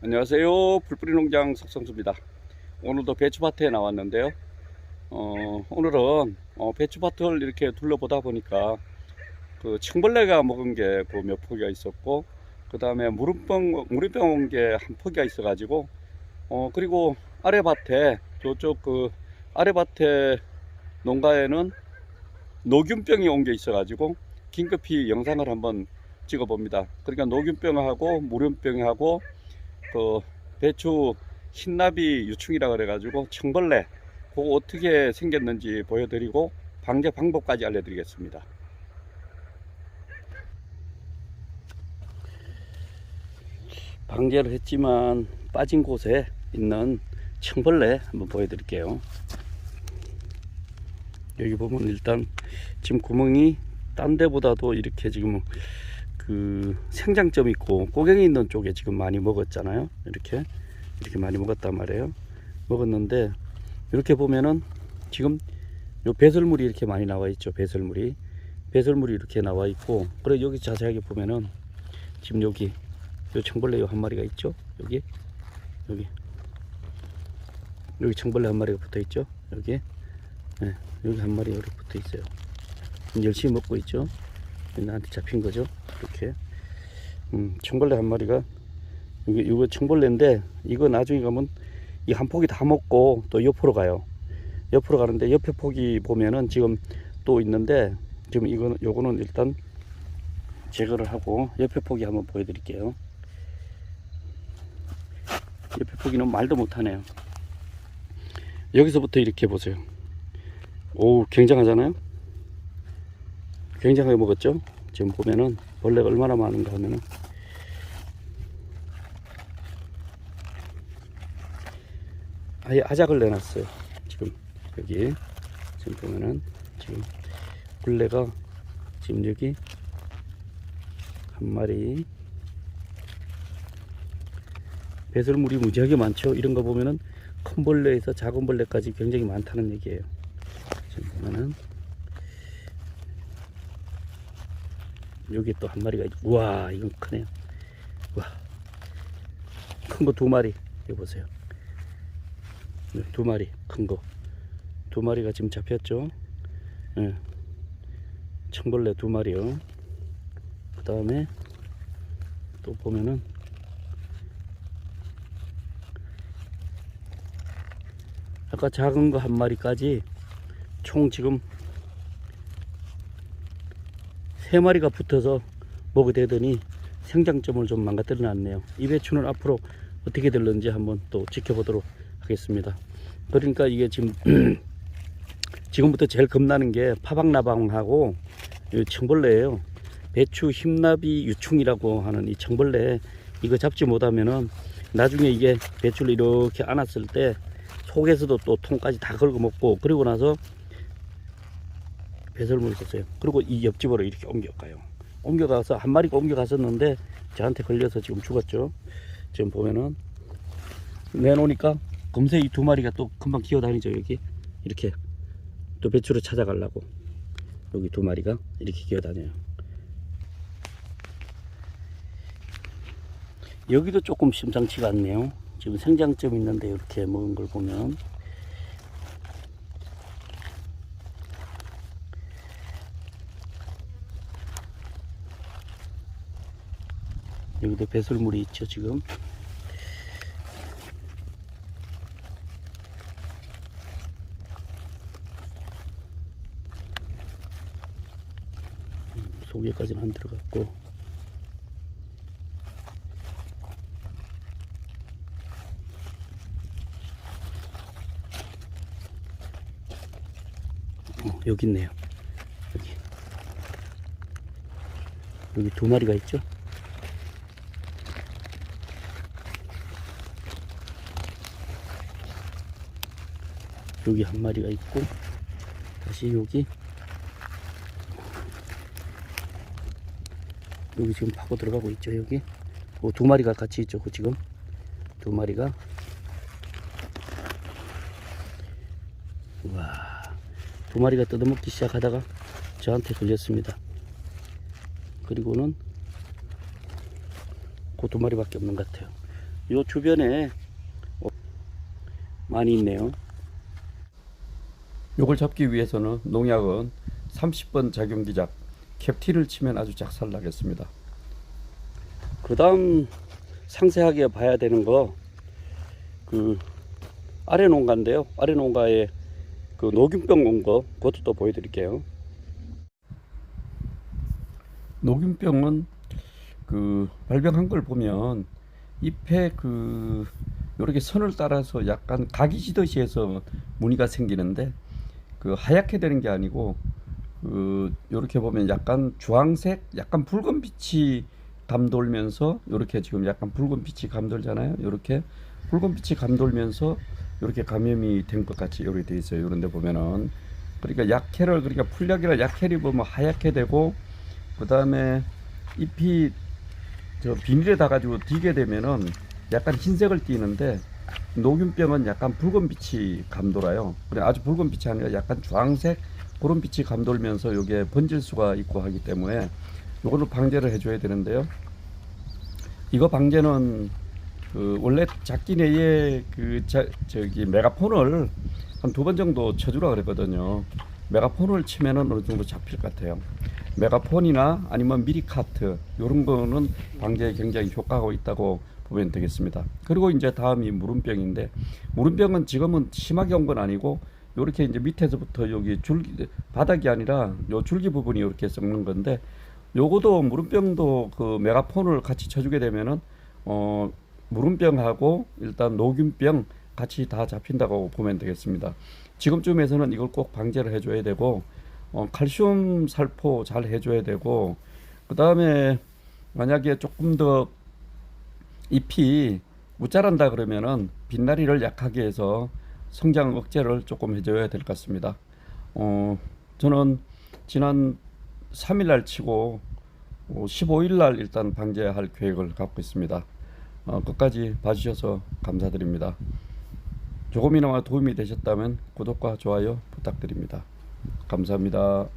안녕하세요. 불뿌리 농장 석성수입니다. 오늘도 배추밭에 나왔는데요. 어, 오늘은 어, 배추밭을 이렇게 둘러보다 보니까 그 청벌레가 먹은 게 그 몇 포기가 있었고, 그 다음에 무름병, 무름병 온 게 한 포기가 있어 가지고, 어, 그리고 아래밭에, 저쪽 그 아래밭에 농가에는 노균병이 온 게 있어 가지고, 긴급히 영상을 한번 찍어 봅니다. 그러니까 노균병하고 무름병하고 그 배추 흰나비 유충이라 그래가지고 청벌레 그거 어떻게 생겼는지 보여드리고 방제 방법까지 알려드리겠습니다. 방제를 했지만 빠진 곳에 있는 청벌레 한번 보여드릴게요. 여기 보면 일단 지금 구멍이 딴 데보다도 이렇게 지금 그 생장점 있고 꼬갱이 있는 쪽에 지금 많이 먹었잖아요. 이렇게 이렇게 많이 먹었단 말이에요. 먹었는데 이렇게 보면은 지금 요 배설물이 이렇게 많이 나와 있죠. 배설물이 배설물이 이렇게 나와 있고 그리고 여기 자세하게 보면은 지금 여기 요 청벌레 요한 마리가 있죠. 여기 여기 여기 청벌레 한 마리가 붙어 있죠. 여기 네, 여기 한 마리 이렇게 붙어 있어요. 열심히 먹고 있죠. 나한테 잡힌 거죠. 이렇게. 음, 청벌레 한 마리가 이거, 이거 청벌레인데 이거 나중에 가면 이한 포기 다 먹고 또 옆으로 가요. 옆으로 가는데 옆에 포기 보면은 지금 또 있는데 지금 이거는 요거는 일단 제거를 하고 옆에 포기 한번 보여드릴게요. 옆에 포기는 말도 못하네요. 여기서부터 이렇게 보세요. 오, 굉장하잖아요. 굉장하게 먹었죠. 지금 보면은 벌레가 얼마나 많은가 하면은 아예 아작을 내놨어요. 지금 여기 지금 보면은 지금 벌레가 지금 여기 한 마리 배설물이 무지하게 많죠. 이런 거 보면은 큰 벌레에서 작은 벌레까지 굉장히 많다는 얘기예요. 지금 보면은 여기 또 한 마리가 있 우와 이건 크네요. 우와. 큰 거 두 마리. 여기 보세요. 네, 두 마리. 큰 거. 두 마리가 지금 잡혔죠? 네. 청벌레 두 마리요. 그 다음에 또 보면은 아까 작은 거 한 마리까지 총 지금 세 마리가 붙어서 먹게 되더니 생장점을 좀 망가뜨려 놨네요. 이 배추는 앞으로 어떻게 될는지 한번 또 지켜보도록 하겠습니다. 그러니까 이게 지금 지금부터 제일 겁나는 게 파박나방하고 이 청벌레예요. 배추 흰나비 유충이라고 하는 이 청벌레 이거 잡지 못하면은 나중에 이게 배추를 이렇게 안았을 때 속에서도 또 통까지 다 긁어 먹고 그리고 나서 배설물이 있었어요. 그리고 이 옆집으로 이렇게 옮겨가요. 옮겨가서 한 마리가 옮겨갔었는데 저한테 걸려서 지금 죽었죠. 지금 보면은 내놓으니까 금세 이 두 마리가 또 금방 기어다니죠. 여기 이렇게 또 배추를 찾아가려고 여기 두 마리가 이렇게 기어다녀요. 여기도 조금 심상치가 않네요. 지금 생장점 있는데 이렇게 먹은 걸 보면 여기도 배설물이 있죠 지금. 음, 속에까지는 안 들어갔고. 어, 여기 있네요. 여기. 여기 두 마리가 있죠 여기 한 마리가 있고 다시 여기. 여기 지금 파고 들어가고 있죠 여기. 어, 두 마리가 같이 있죠 그 지금. 두 마리가. 와두 마리가 뜯어먹기 시작하다가 저한테 걸렸습니다. 그리고는 그 두 마리밖에 없는 것 같아요. 요 주변에 어, 많이 있네요. 요걸 잡기 위해서는 농약은 30번 작용기작 캡틴을 치면 아주 작살 나겠습니다. 그 다음 상세하게 봐야 되는 거 그 아래 농가인데요. 아래 농가에 그 녹균병 온 거 그것도 또 보여드릴게요. 녹균병은 그 발병한 걸 보면 잎에 그 이렇게 선을 따라서 약간 각이 지듯이 해서 무늬가 생기는데 그 하얗게 되는 게 아니고 그 이렇게 보면 약간 주황색, 약간 붉은 빛이 감돌면서 이렇게 지금 약간 붉은 빛이 감돌잖아요. 이렇게 붉은 빛이 감돌면서 이렇게 감염이 된 것 같이 이렇게 돼 있어요. 이런데 보면은 그러니까 약해를 그러니까 풀약이라 약해를 보면 하얗게 되고 그 다음에 잎이 저 비닐에 다 가지고 뒤게 되면은 약간 흰색을 띠는데 녹균병은 약간 붉은 빛이 감돌아요. 아주 붉은 빛이 아니라 약간 주황색 그런 빛이 감돌면서 이게 번질 수가 있고 하기 때문에 요거를 방제를 해줘야 되는데요. 이거 방제는 그 원래 작기 내에 그 자, 저기 메가폰을 한 두 번 정도 쳐주라 그랬거든요. 메가폰을 치면은 어느 정도 잡힐 것 같아요. 메가폰이나 아니면 미리 카트 이런 거는 방제에 굉장히 효과가 있다고 보면 되겠습니다. 그리고 이제 다음이 무름병인데 무름병은 지금은 심하게 온 건 아니고 이렇게 이제 밑에서부터 여기 줄기 바닥이 아니라 요 줄기 부분이 이렇게 썩는 건데 요거도 무름병도 그 메가폰을 같이 쳐주게 되면은 어 무름병하고 일단 녹균병 같이 다 잡힌다고 보면 되겠습니다. 지금쯤에서는 이걸 꼭 방제를 해줘야 되고 어, 칼슘 살포 잘 해줘야 되고 그 다음에 만약에 조금 더 잎이 못 자란다 그러면은 빛나리를 약하게 해서 성장 억제를 조금 해줘야 될 것 같습니다. 어, 저는 지난 3일 날 치고 어, 15일 날 일단 방제할 계획을 갖고 있습니다. 어, 끝까지 봐주셔서 감사드립니다. 조금이나마 도움이 되셨다면 구독과 좋아요 부탁드립니다. 감사합니다.